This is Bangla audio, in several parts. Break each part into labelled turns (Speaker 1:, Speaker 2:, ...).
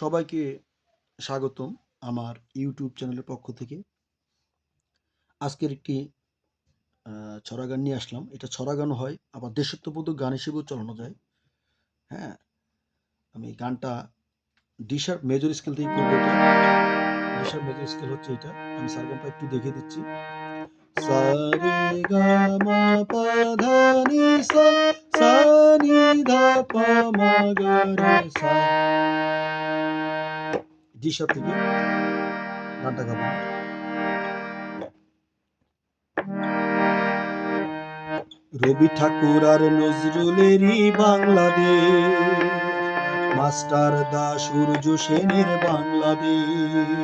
Speaker 1: সবাইকে স্বাগতম আমার ইউটিউব চ্যানেলের পক্ষ থেকে। আজকের একটি ছড়া গান নিয়ে আসলাম। এটা ছড়া গান হয়, আবার দেশাত্মবোধক গান হিসেবেও চালানো যায়। হ্যাঁ আমি গানটা ডিশার মেজর স্কেল থেকে করব ডিশার মেজর স্কেল হচ্ছে এটা। আমি সারগামটা একটু দেখে দিচ্ছি। সা রে গা মা পা ধা নি সা রবি ঠাকুর আর নজরুলেরই বাংলাদেশ। মাস্টার দা সূর্য সেনের বাংলাদেশ।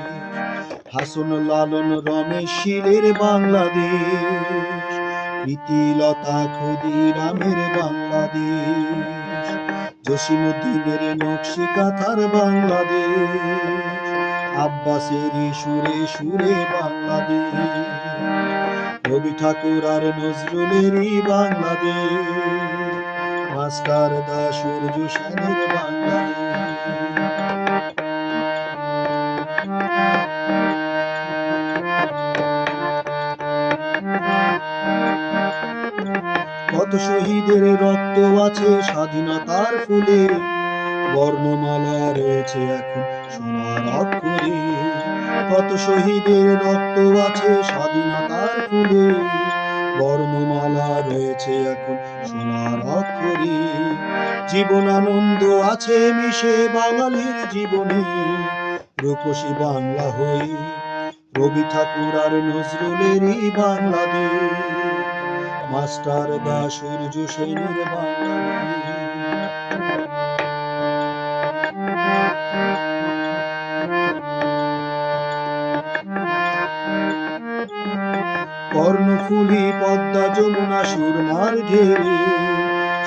Speaker 1: হাসন লালন রমেশ শীলের বাংলাদেশ। প্রীতিলতা ক্ষুদিরামের বাংলাদেশ। জসিমুদ্দিনের নকশি কাথার বাংলাদেশ। আব্বাসের সুরে সুরে বাংলাদেশ। রবি ঠাকুর আর নজরুলেরই বাংলাদেশ। মাস্টার দা সূর্য সেনের বাংলাদেশ। স্বাধীনতার ফুলে বর্ণমালা রয়েছে এখন সোনার অক্ষরে। কত শহীদের রক্ত আছে স্বাধীনতার ফুলে, বর্ণমালা রয়েছে এখন সোনার অক্ষরে। জীবন আনন্দ আছে মিশে বাঙালির জীবনে, রূপসী বাংলা হয়ে রবি ঠাকুর আর নজরুলেরই বাংলাদেশ। মাস্টার দা সূর্য সেনের বাংলাদেশ কর্ণফুলি পদ্মা যমুনা সুরমার ঢেরে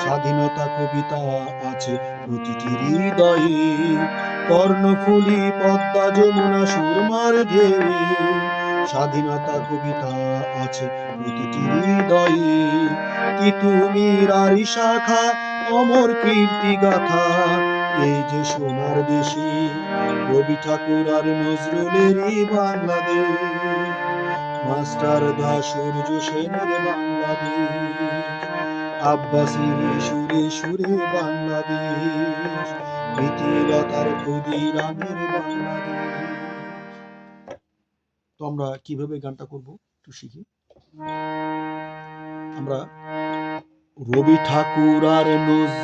Speaker 1: স্বাধীনতা কবিতা আছে প্রতিটি হৃদয়ে। কর্ণফুলি পদ্মা যমুনা সুরমার ঢেরে স্বাধীনতা কবিতা আছে প্রতিটি হৃদয়ে। কি তুমি রারি শাখা অমর কীর্তি গাথা। এই যে সোনার দেশে রবি ঠাকুর আর নজরুলেরই বাংলাদেশ। মাস্টার দা সূর্য সেনের বাংলাদেশ। আব্বাসীর সুরে সুরে বাংলাদেশ। প্রীতিলতার ক্ষুদিরামের বাংলাদেশ। তো আমরা কীভাবে গানটা করব একটু শিখি। আমরা রবি ঠাকুর আর নজ,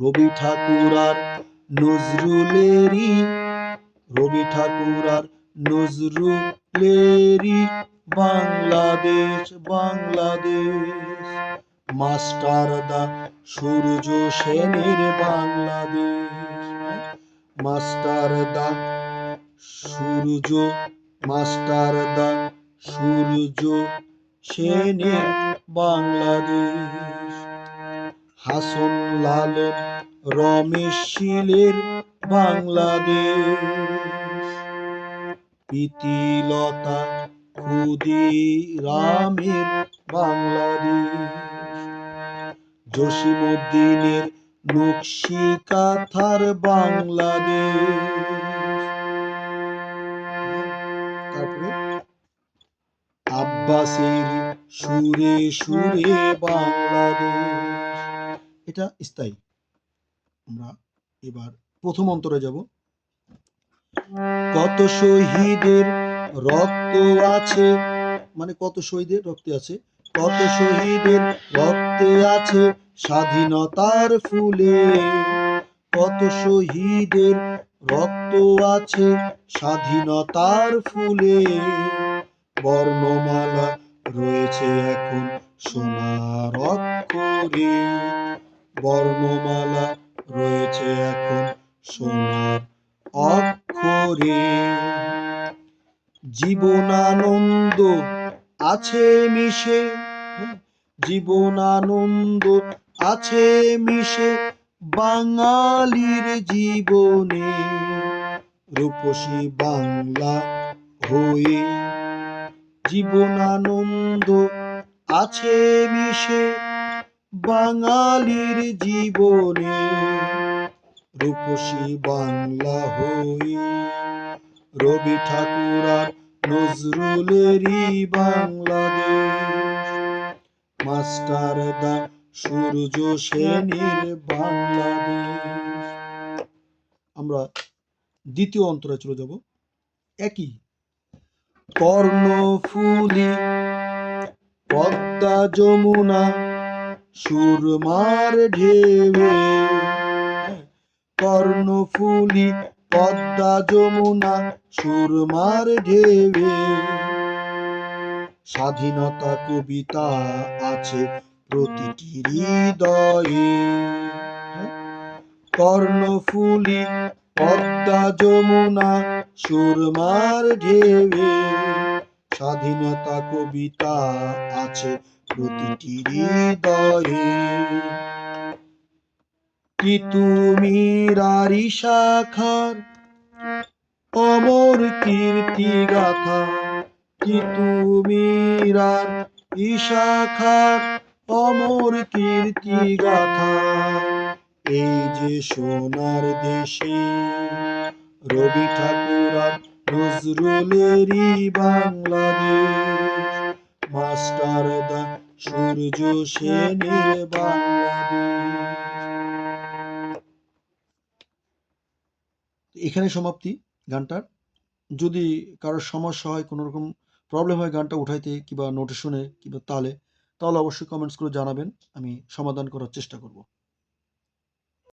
Speaker 1: রবি ঠাকুর আর নজরুলেরই, রবি ঠাকুর আর নজরুলেরই বাংলাদেশ বাংলাদেশ। মাস্টার দা সূর্য সেনের বাংলাদেশ। মাস্টার দা সূর্য, মাস্টার দা সূর্য সেনের বাংলাদেশ। হাসন লালন রমেশ শীলের বাংলাদেশ। প্রীতিলতা ক্ষুদিরামের বাংলাদেশ। জসিমুদ্দিনের নকশি কাথার বাংলাদেশ। তারপরে আব্বাসের সুরে সুরে বাংলাদেশ। এটা স্থায়ী। আমরা এবার প্রথম অন্তরে যাব। কত শহীদের রক্ত আছে? মানে কত শহীদের রক্তে আছে? কত শহীদের রক্তে আছে স্বাধীনতার ফুলে? কত শহীদের রক্ত আছে স্বাধীনতার ফুলে? বর্ণমালা রয়েছে এখন সোনার অক্ষরে। বর্ণমালা রয়েছে এখন সোনার অক্ষরে। জীবনানন্দ আছে মিশে হ্যাঁ, জীবনানন্দ আছে মিশে বাঙালির জীবনে। রূপসী বাংলা হয়ে জীবনানন্দ আছে মিশে বাঙালির জীবনে রূপসী বাংলা হয়ে রবি ঠাকুর আর নজরুলেরই বাংলাদেশ। মাস্টার দা সূর্য সেনের বাংলাদেশ। আমরা দ্বিতীয় অন্তরে চলে যাব। একই কর্ণফুলি, পদ্মা যমুনা সুরমার ঢেবে কর্ণফুলি, পদ্মা যমুনা, সুরমার ঢেবে স্বাধীনতা কবিতা আছে প্রতিটি হৃদয়ে। কর্ণফুলি, পদ্মা যমুনা, সুরমার ঢেবে স্বাধীনতা কবিতা আছে প্রতিটি হৃদয়ে। কি তুমি রারি শাখার অমর কীর্তি গাথা? কি তুমি রার ইশাখার অমর কীর্তি গাথা? এই যে সোনার দেশে রবি ঠাকুর নজরুলেরই বাংলাদেশ মাস্টার দা সূর্য সেনের বাংলাদেশ। এখানে সমাপ্তি গানটার। যদি কারোর সমস্যা হয়, কোনো রকম প্রবলেম হয় গানটা উঠাইতে কিংবা নোটেশনে কিংবা তালে, তাহলে অবশ্যই কমেন্টস করে জানাবেন। আমি সমাধান করার চেষ্টা করব।